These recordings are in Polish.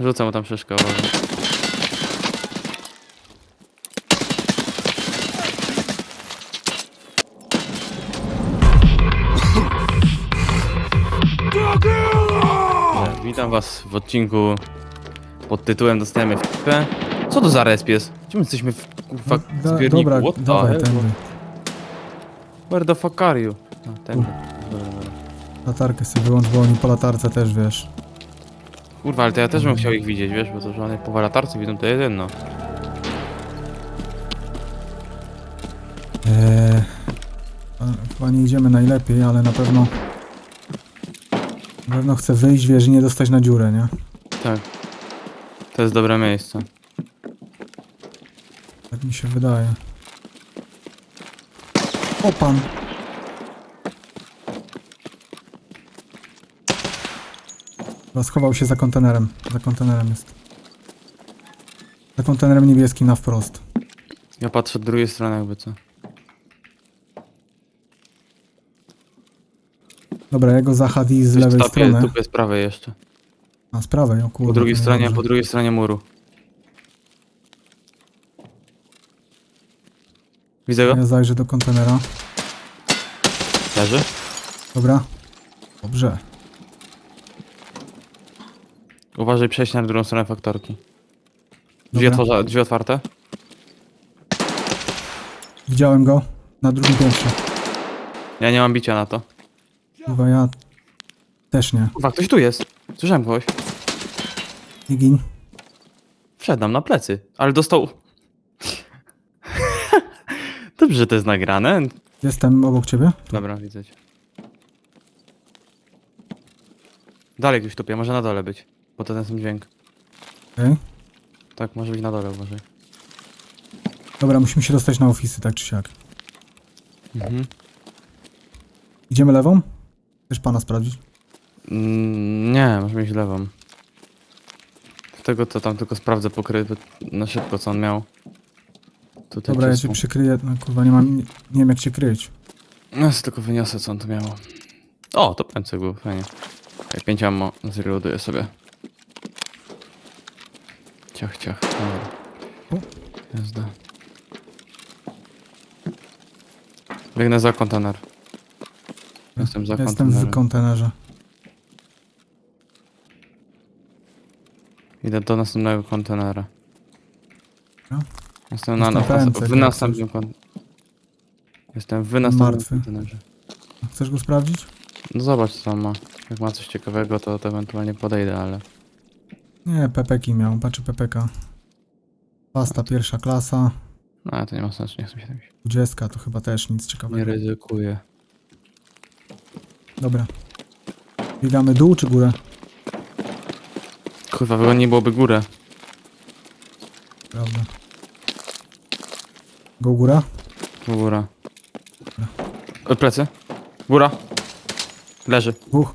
Rzucę mu tam szyszkę, uważaj. Dobrze, Witam was w odcinku pod tytułem Dostajemy FP. Co to za resp jest? Czym jesteśmy w kurwa Da, zbiorniku? dobra, What the dawaj, hell? tędy. Where the fuck are you? A. Dobra, dobra. Latarkę sobie wyłącz, bo oni po latarce też, wiesz. Kurwa, ale to ja też bym chciał ich widzieć, wiesz, bo to, że one po latarce widzą, to jest jedno. Eee, chyba nie idziemy najlepiej, ale na pewno... Na pewno chcę wyjść, wiesz, i nie dostać na dziurę, nie? Tak. To jest dobre miejsce. Tak mi się wydaje. O pan! Chyba schował się za kontenerem. Za kontenerem jest. Za kontenerem niebieskim na wprost. Ja patrzę od drugiej strony jakby co. Dobra, jego zachad i z lewej strony. Tupie z prawej jeszcze. A z prawej, o kurde. Po drugiej to stronie, niedobrze. po drugiej stronie muru. Widzę go? Ja zajrzę do kontenera. Leży? Dobra. Dobrze. Uważaj przejść na drugą stronę faktorki. Drzwi, Dobra. otworza, drzwi otwarte? Widziałem go. Na drugim piętrze. Ja nie mam bicia na to. Chyba ja też nie. Kurwa, ktoś tu jest. Słyszałem kogoś. Nie gin. Wszedł nam na plecy, ale dostał... Dobrze, że to jest nagrane. Jestem obok ciebie. Dobra, widzę cię. Dalej ktoś tupie, może na dole być. Bo to ten sam dźwięk. Okej. Tak, może być na dole, uważaj. Dobra, musimy się dostać na ofisy, tak czy siak. Mhm. Idziemy lewą? Chcesz pana sprawdzić? Mm, nie, może mieć lewą. Tego to tam tylko sprawdzę pokry na szybko co on miał. Tutaj Dobra, ja cię przykryję. No kurwa, nie mam, nie, nie wiem jak cię kryć. No, tylko wyniosę co on tu miało. O, to pęcek był, fajnie. Okay, pięć ammo, zreloaduję sobie. Ciach, ciach. Dobra. Jazda. Biegnę za kontener. Jestem za Jestem kontenerem. w kontenerze. Idę do następnego kontenera. No. Jestem na, na, pęce, w jak następnym kon... Jestem w następnym Martwy. kontenerze. Chcesz go sprawdzić? No zobacz co ma. Jak ma coś ciekawego, to, to ewentualnie podejdę, ale... Nie, pepeki miał. Patrzy pepeka. Pasta pierwsza klasa. No ale to nie ma sensu, nie chcę mi się tam iść. Dwudziestka to chyba też nic Nie ciekawego. ryzykuję. Dobra. Biegamy dół czy górę? Kurwa, wygodniej byłoby górę. Prawda. Go góra? Góra. Od plecy. Góra. Leży. Dwóch.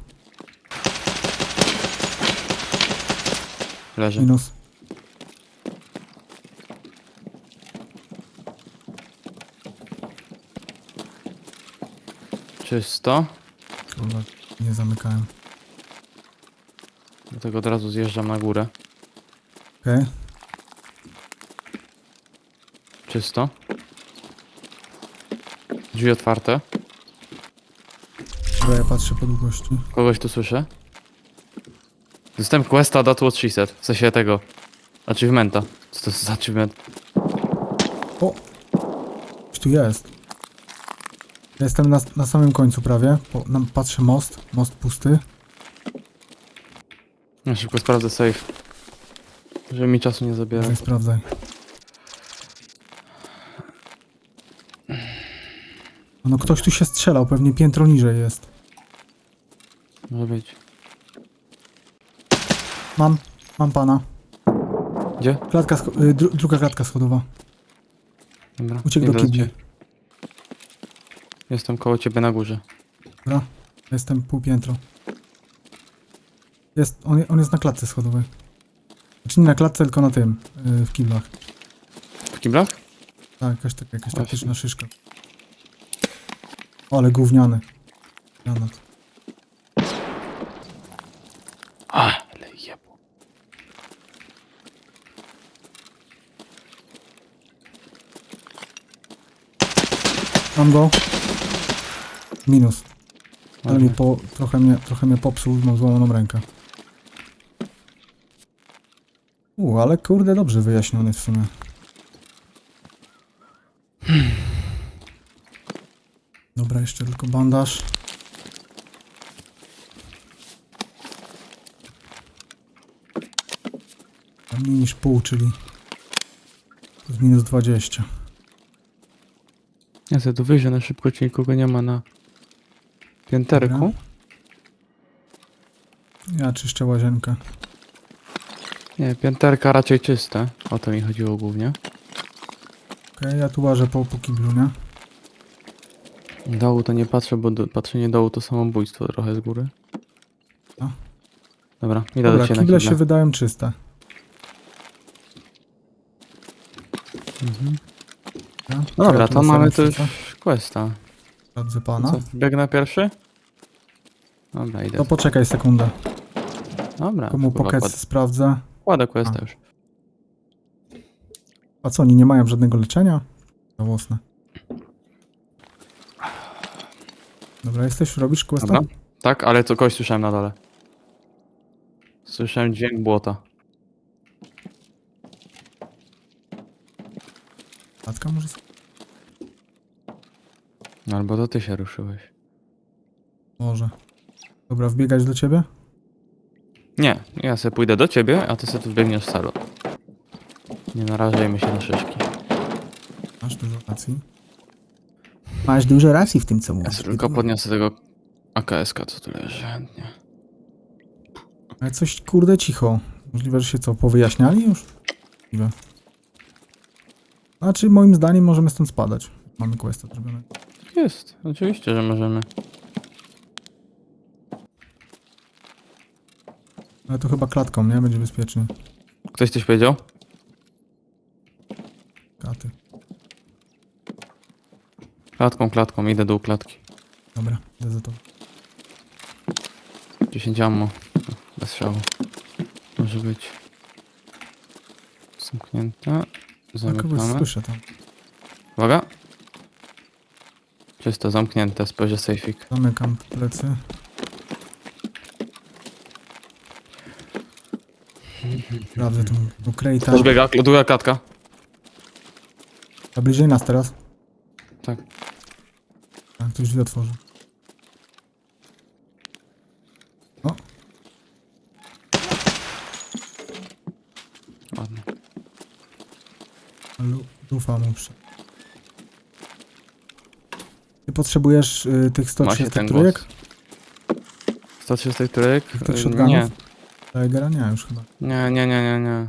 Leży. Minus. Czysto. Kurwa, nie zamykałem. Dlatego od razu zjeżdżam na górę. Okej. Czysto. Drzwi otwarte. Dobra, ja patrzę po długości. Kogoś tu słyszę? Dostałem questa That Was She Said. W sensie tego. Achievementa. Co to jest za achievement? O! Coś tu jest. Ja Jestem na, na samym końcu prawie. Po, nam patrzę most. Most pusty. Ja szybko sprawdzę safe. Żeby mi czasu nie zabiera. Sprawdzaj, sprawdzaj. No ktoś tu się strzelał, pewnie piętro niżej jest. Może być. Mam, mam pana. Gdzie? Klatka, scho- y, dru druga klatka schodowa. Dobra. Uciekł do idę kibli. ciebie. Jestem koło ciebie na górze. Dobra, jestem pół piętro. Jest, on, on jest na klatce schodowej. Znaczy nie na klatce, tylko na tym, y, w kiblach. W kiblach? Tak, jakaś taka, jakaś Właśnie. taktyczna szyszka. O, ale gówniany. Granat. Mam go. Minus. Ale mi po, trochę, mnie, trochę mnie popsuł, mam złamaną rękę. U, ale kurde, dobrze wyjaśniony w sumie. Dobra, jeszcze tylko bandaż. Mniej niż pół, czyli to jest minus 20. Ja sobie tu wyjrzę na szybko, czy nikogo nie ma na pięterku. Ja czyszczę łazienkę. Nie, pięterka raczej czyste. O to mi chodziło głównie. Okej, ja tu łażę po, po kiblu, nie? Dołu to nie patrzę, bo do, patrzenie dołu to samobójstwo trochę z góry. A. Dobra, idę Dobra, do ciebie kible na się wydają czyste. Mhm. Ja? No dobra, to mamy tu już questa. Sprawdzę Co, pana. biegnę pierwszy? Dobra, idę. To poczekaj sekundę. Dobra, Komu pokec sprawdzę. kładę questa A. już. A co, oni nie mają żadnego leczenia? Żałosne. Dobra, jesteś, robisz questa? Dobra. Tak, ale to kogoś słyszałem na dole. Słyszałem dźwięk błota. Klatka może? Albo to ty się ruszyłeś. Może. Dobra, wbiegać do ciebie? Nie, ja sobie pójdę do ciebie, a ty sobie tu wbiegniesz w salon. Nie narażajmy się na szyszki. Masz dużo racji. Masz dużo racji w tym, co Ja mówisz. sobie tylko podniosę tego AKS-ka, co tu leży chętnie. Ale coś, kurde, cicho. Możliwe, że się co, powyjaśniali już? Możliwe. Znaczy, moim zdaniem możemy stąd spadać. Mamy questa zrobione. Jest, oczywiście, że możemy. Ale to chyba klatką, nie? Będzie bezpiecznie. Ktoś coś powiedział? Katy. Klatką, klatką, idę do klatki. Dobra, idę za to. 10 ammo. Bez szału. Może być. Zamknięte. Ja kogoś Zamykamy. słyszę tam. Uwaga. Czysto zamknięte, spojrzę sejfik. Zamykam plecy. Sprawdzę tu do Krejta. Biega, druga klatka. A bliżej nas teraz? Tak. A, ktoś drzwi otworzy. O, Ładnie. lu- lufa mu przy... Potrzebujesz y, tych Ma się 130 ten trójek? głos. 130 trójek? Tych Y, shotgunów? Nie, Tigera? Nie, już chyba. nie, nie, nie, nie, nie.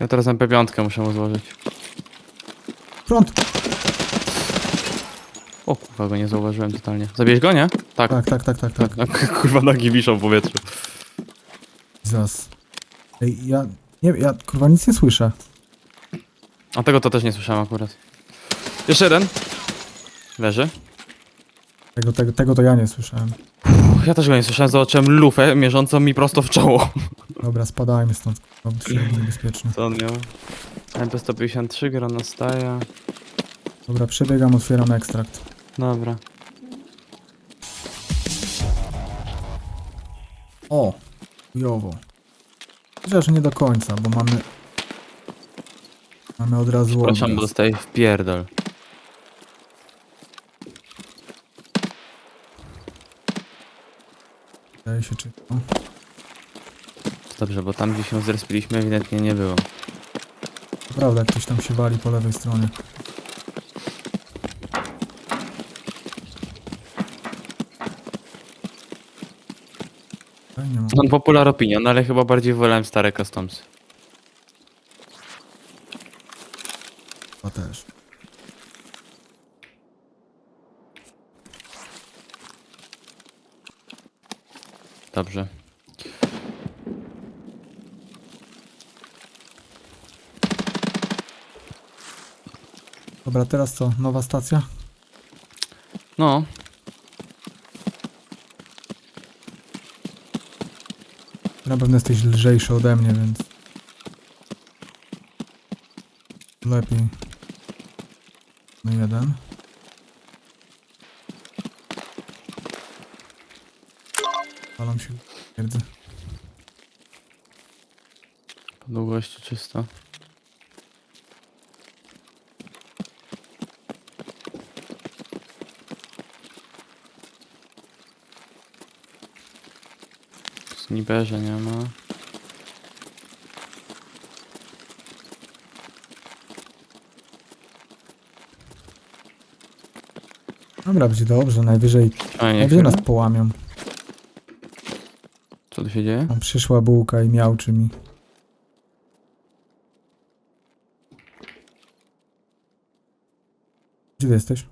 Ja teraz MP5 muszę mu złożyć. Front! O kurwa, go nie zauważyłem totalnie. Zabierz go, nie? Tak. Tak, tak, tak, tak, tak. tak. Kurwa, nogi wiszą w powietrzu. Zas. Ej, ja... Nie, ja kurwa nic nie słyszę. A tego to też nie słyszałem akurat. Jeszcze jeden. Leży. Tego, tego, tego to ja nie słyszałem. Ja też go nie słyszałem, zobaczyłem lufę mierzącą mi prosto w czoło. Dobra, spadajmy stąd. To jest niebezpieczne. Co on miał? MP153, gra nastaje. Dobra, przebiegam, otwieram ekstrakt. Dobra. O! Chujowo. Chociaż nie do końca, bo mamy... Mamy od razu Przepraszam, bo odjazd. dostaję w Wydaje się czy... O, To dobrze, bo tam gdzie się zrespiliśmy ewidentnie nie było. to prawda, ktoś tam się wali po lewej stronie. Tutaj nie ma. Non popular opinion, ale chyba bardziej wolałem stare customs. Dobra, teraz co? Nowa stacja? No. Na pewno jesteś lżejszy ode mnie, więc... Lepiej. No jeden. Palam się, twierdzę. Długość czysta. Sniperze nie ma. Dobra, będzie dobrze, najwyżej, Fajnie. najwyżej nas połamią. Co tu się dzieje? Tam przyszła bułka i miałczy mi. Gdzie ty jesteś?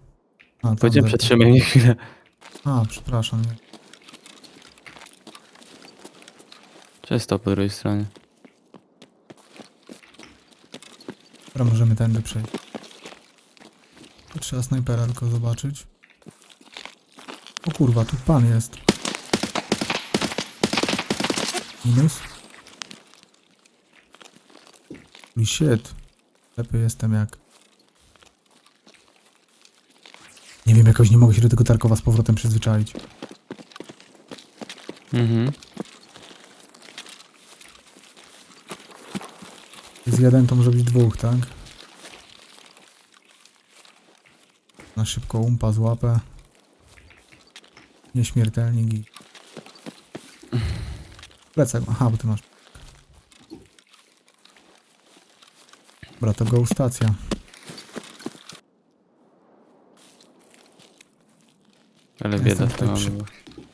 A, tam Powiedziałem przetrzymaj mnie chwilę. A, przepraszam. Nie. Czysto po drugiej stronie. Dobra, możemy tędy przejść. Tu Trzeba snajpera tylko zobaczyć. O kurwa, tu pan jest. Minus. Holy shit. Lepiej jestem jak... Nie wiem, jakoś nie mogę się do tego Tarkowa z powrotem przyzwyczaić. Mhm. Z jeden to może być dwóch, tak? Na szybko umpa złapę. Nieśmiertelnik i... Plecak, aha, bo ty masz... Dobra, to go stacja. Ale bieda tutaj mamy.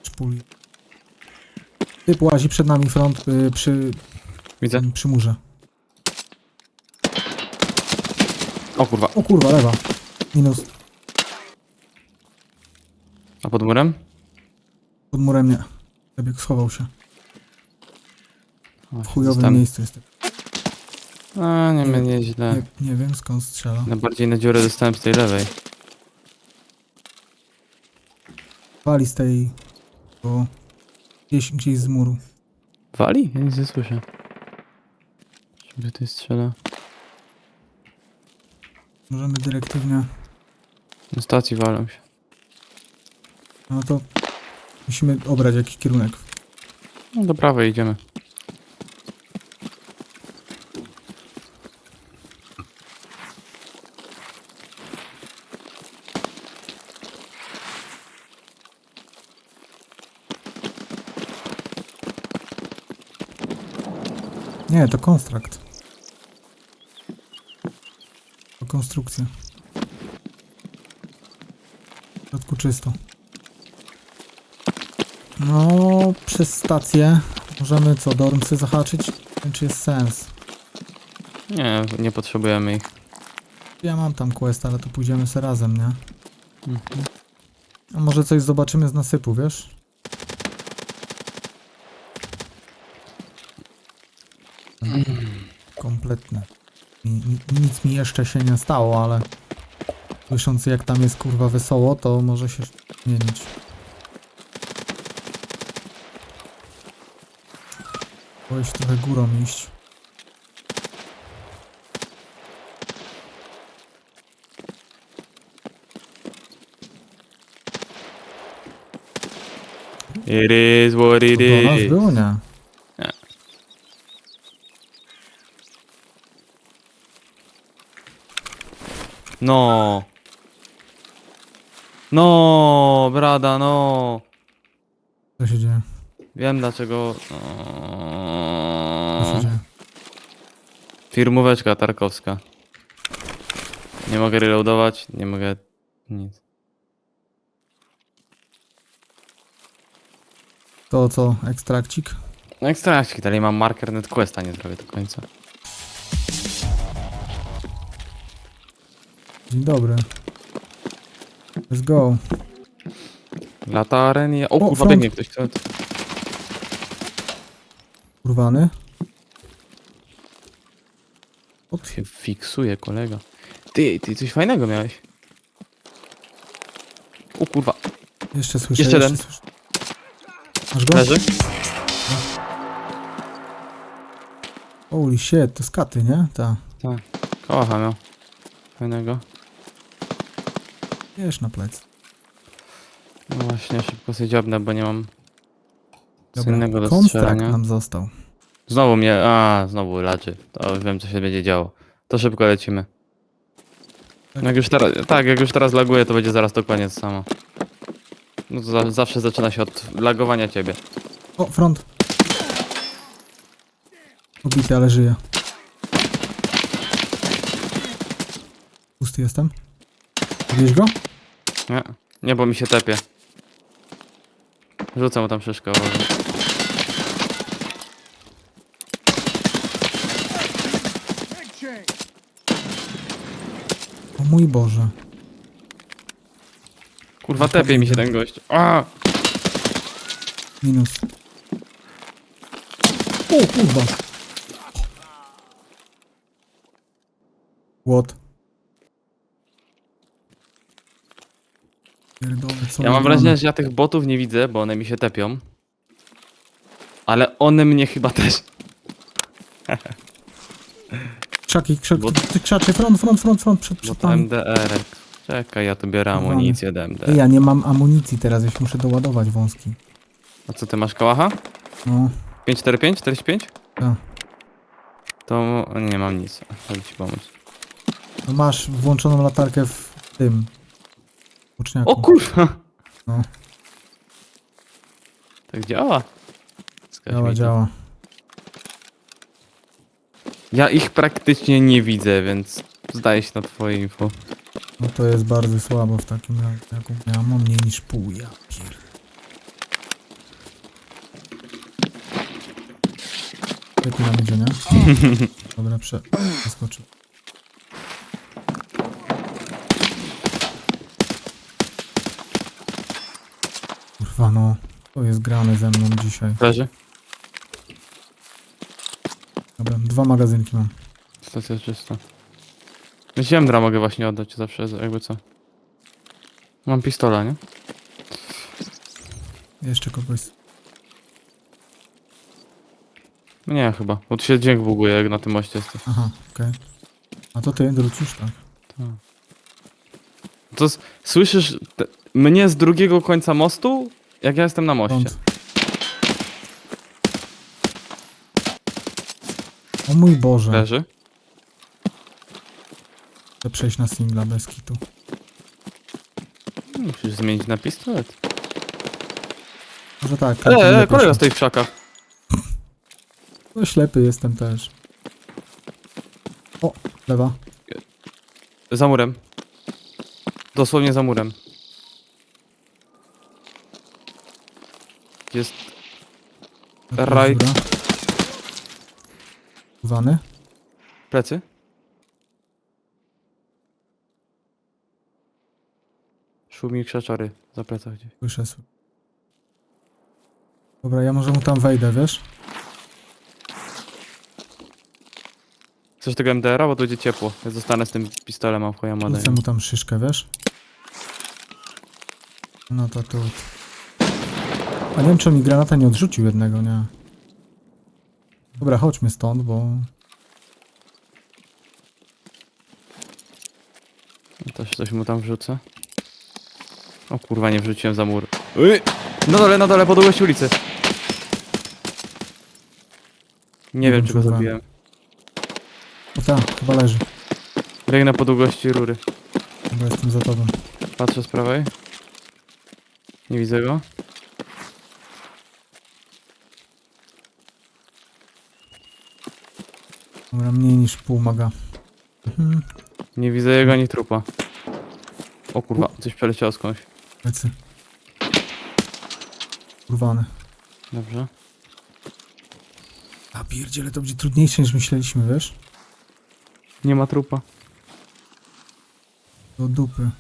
Szpuli. Typ łazi przed nami front y, przy, Widzę. przy murze. O kurwa. O kurwa, lewa. Minus. A pod murem? Pod murem nie. Przebieg schował się. W chujowym zostałem- miejscu jest. A, nie będzie źle. Nie, nie wiem skąd strzela. Najbardziej na dziurę dostałem z tej lewej. Wali z tej... Bo gdzieś, gdzieś z muru. Wali? Ja nic nie słyszę. Żeby ty strzela. Możemy dyrektywnie... Na stacji walą się. No to... Musimy obrać jakiś kierunek. No do prawej idziemy. Nie, to konstrakt. To konstrukcja. W środku czysto. No, przez stację możemy co, dormsy zahaczyć? Nie wiem, czy jest sens. Nie, nie potrzebujemy ich. Ja mam tam quest, ale to pójdziemy se razem, nie? Mhm. A może coś zobaczymy z nasypu, wiesz? Nic mi jeszcze się nie stało, ale słysząc jak tam jest kurwa wesoło, to może się zmienić. Boję się trochę górą iść. It is what To it do nas is. było, nie? No. No, brada, no. Co się dzieje? Wiem dlaczego. Co się No. dzieje? Firmóweczka tarkowska. Nie mogę reloadować, nie mogę nic. To co, ekstrakcik? No ekstrakcik, dalej mam marker net questa, nie zrobię do końca. Dzień dobry. Let's go. Lataren i... O, O, kurwa, front. biegnie ktoś. Kto... Urwany. O, się fiksuje, kolega. Ty, ty coś fajnego miałeś. O kurwa, Jeszcze słyszę. Jeszcze jeden. słyszę. Masz go? leży? Holy shit, to skaty, nie? Ta. Tak, kołacha miał. Fajnego. Wiesz na plec. No właśnie, szybko sobie dziobnę, bo nie mam innego do kontrakt strzelania. nam został. Znowu mnie, a znowu laczy. To wiem co się będzie działo. To szybko lecimy. Jak już teraz, tak, jak już teraz laguje, to będzie zaraz dokładnie to samo. No to za, zawsze zaczyna się od lagowania ciebie. O, front. Obity, ale żyje. Pusty jestem. Widzisz go? Nie, nie, bo mi się tepie. Rzucę mu tam szyszkę. O mój Boże. Kurwa, tepie mi się ten gość. A! Minus. O, kurwa. What? Pierdolę, co Ja mam wrażenie, że ja tych botów nie widzę, bo one mi się tepią. Ale one mnie chyba też. Krzaki, krzaki, Bo- ty krzaczy, front, front, front, front, przed, Bo przed to nami. MDR. Czekaj, ja tu biorę amunicję do Ej, MDR. ja nie mam amunicji teraz, już muszę doładować wąski. A co ty masz kałacha? No, 545? 45? tak. To nie mam nic. Chcę ci pomóc. No masz włączoną latarkę w tym. Uczniaku. O kurwa! No. Tak działa. Wskaż Działa, mi to. działa. Ja ich praktycznie nie widzę, więc zdaje się na twoje info. No to jest bardzo słabo w takim razie. Ja mam mniej niż pół, ja pier... Lepiej nam idzie, nie? Dobra, prze... przeskoczył. Kurwa to jest grane ze mną dzisiaj. Leży? Dobra, dwa magazynki mam. Stacja czysta. Ziemdra mogę właśnie oddać zawsze, jakby co. Mam pistola, nie? Jeszcze kogoś. No Nie, chyba. Bo tu się dźwięk buguje, jak na tym moście jesteś. Aha, okej. A to ty wrócisz, tak? To s- słyszysz te, mnie z drugiego końca mostu, jak ja jestem na moście. O mój Boże. Leży? Chcę przejść na singla bez kitu. Musisz zmienić na pistolet. Może tak. Eee, e, kolega stoi w krzakach. No ślepy jestem też. O, lewa. Za murem. Dosłownie za murem. Jest... Right. góra. Wany. Plecy? Szumi krzaczory za plecach gdzieś. Sły- Dobra, ja może mu tam wejdę, wiesz? Chcesz tego MDR-a? Bo to będzie ciepło. Ja zostanę z tym pistolem, a w chuja. Rzucę mu tam szyszkę, wiesz? No to tu. A nie wiem, czy on mi granata nie odrzucił jednego, nie? Dobra, chodźmy stąd, bo... Też coś mu tam wrzucę. O kurwa, nie wrzuciłem za mur. Uy! Na dole, na dole, po długości ulicy. Nie wiem, czy go kurwa. zabiłem. O tak, chyba leży. Biegnę po długości rury. Dobra, jestem za tobą. Patrzę z prawej. Nie widzę go. Dobra, mniej niż pół maga. Mhm, Nie widzę jego ani trupa. O kurwa, coś przeleciało skądś. plecy. Kurwane. Dobrze. A pierdziele, to będzie trudniejsze niż myśleliśmy, wiesz? Nie ma trupa. Do dupy.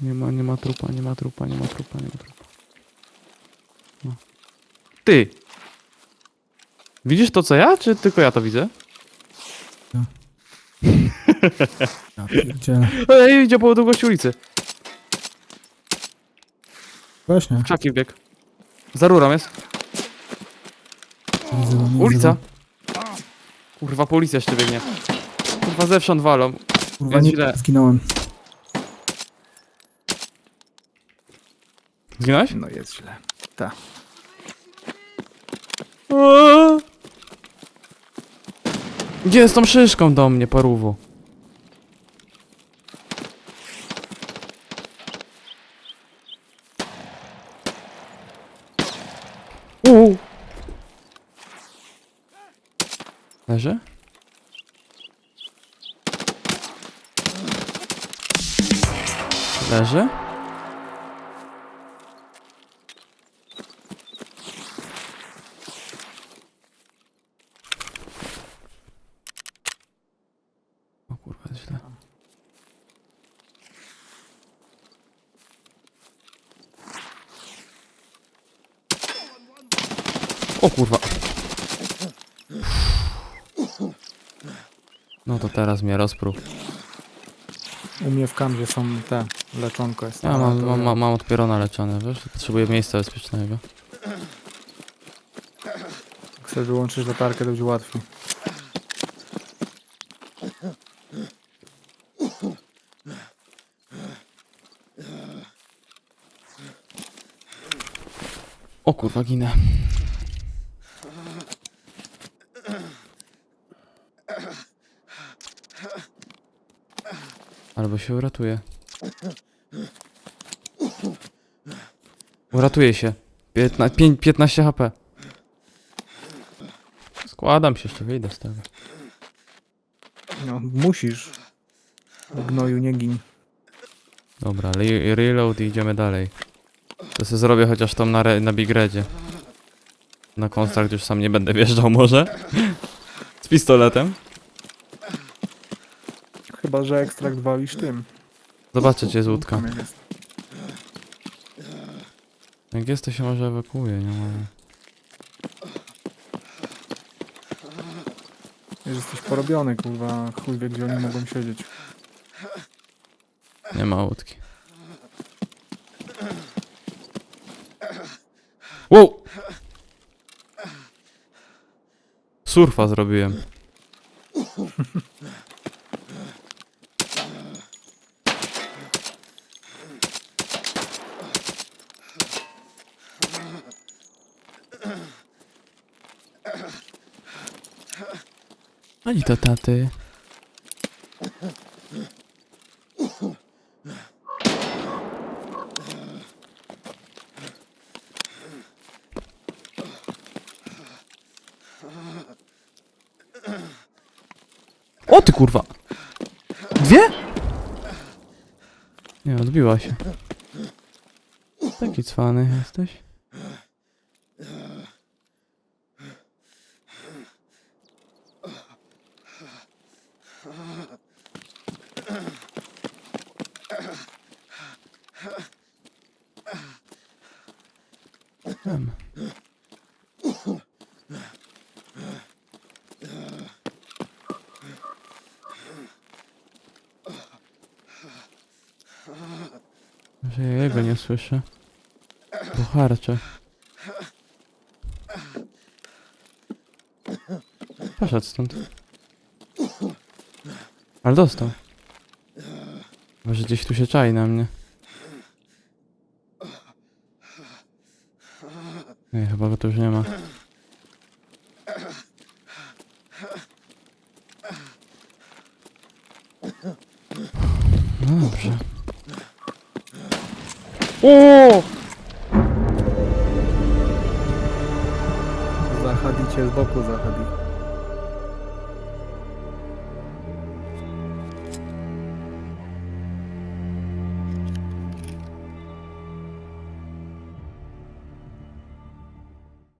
Nie ma, nie ma trupa, nie ma trupa, nie ma trupa, nie ma trupa. No. Ty! Widzisz to co ja, czy tylko ja to widzę? Ja. Ej, idzie po długości ulicy. Właśnie, Krzaki bieg. Za rurą jest. widzę nie Ulica. widzę Kurwa, policja jeszcze biegnie. Kurwa, zewsząd walą. Kurwa, Jest nie, źle. zginąłem. Zginąłeś? No jest źle. Tak. Eee. Gdzie z tą szyszką do mnie, parówu? Uuu. Leży? Leży? O kurwa, jest źle. O kurwa. No to teraz mnie rozprół. U mnie w kanwie są te, leczonko jest. Ja mam, mam, mam, mam leczone, wiesz? Potrzebuję miejsca bezpiecznego. Jak sobie wyłączysz latarkę, to będzie łatwiej. O kurwa, ginę. Albo się uratuje. Uratuje się. Piętna, pięć, 15 HP. Składam się, jeszcze wyjdę z tego. No, musisz. Gnoju nie gin. Dobra, re reload i idziemy dalej. To sobie zrobię chociaż tą na, na Big Redzie. Na konstrakt już sam nie będę wjeżdżał może. Z pistoletem. Chyba, że ekstrakt walisz tym. Zobaczcie, gdzie jest łódka. Tam jak jest. Jak jest, to się może ewakuuje, nie ma. Wiesz, jesteś porobiony, kurwa. Chuj wie, gdzie oni mogą siedzieć. Nie ma łódki. Wow! Surfa zrobiłem. To taty. O ty kurwa! Dwie? Nie, odbiła się. Taki cwany jesteś. Wiem. Że słyszę. Pucharcze. Poszedł stąd. Ale dostał. Może gdzieś tu się czai na mnie. Nie, chyba go tu już nie ma. No dobrze. O! Zahadi z boku, Zahadi.